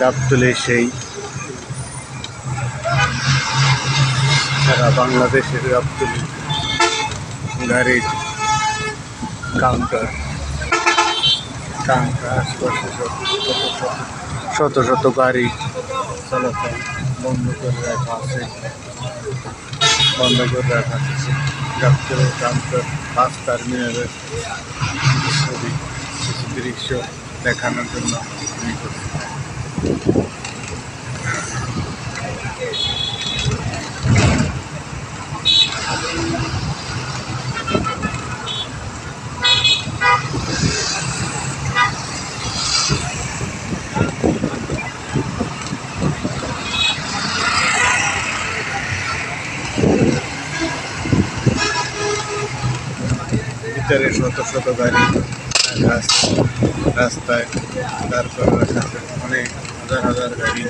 গাবতলে সেই সারা বাংলাদেশের গাবতলি গাড়ির কাউন্টার কাউন্টার আশপাশে শত শত শত শত গাড়ি চলাচল বন্ধ করে রাখা আছে। বন্ধ করে রাখা আছে গাবতলের কাউন্টার, বাস টার্মিনালের ছবি দৃশ্য দেখানোর জন্য ভিতরে শত শত গাড়ি রাস্তায় আছে। অনেক হাজার হাজার গাড়ি।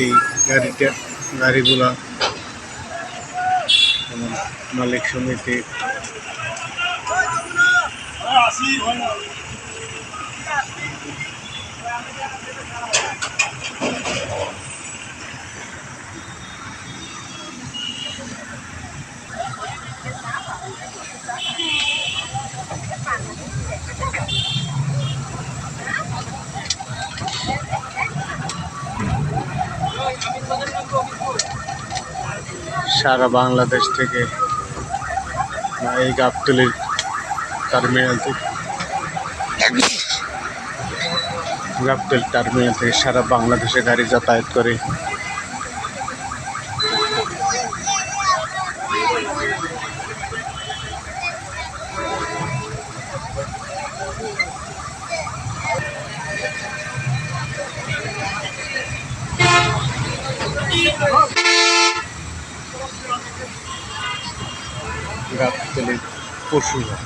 এই গাড়িটা গাড়িগুলা মালিক সমিতি সারা বাংলাদেশ থেকে এই গাবতলির টার্মিনাল থেকে। গাবতলি টার্মিনাল থেকে সারা বাংলাদেশে গাড়ি যাতায়াত করে পশুরা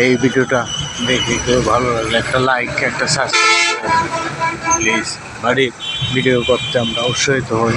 এই ভিডিওটা দেখে কেউ ভালো লাগলে একটা লাইক একটা সাবস্ক্রাইব প্লিজ বাড়ির ভিডিও করতে আমরা উৎসাহিত হই।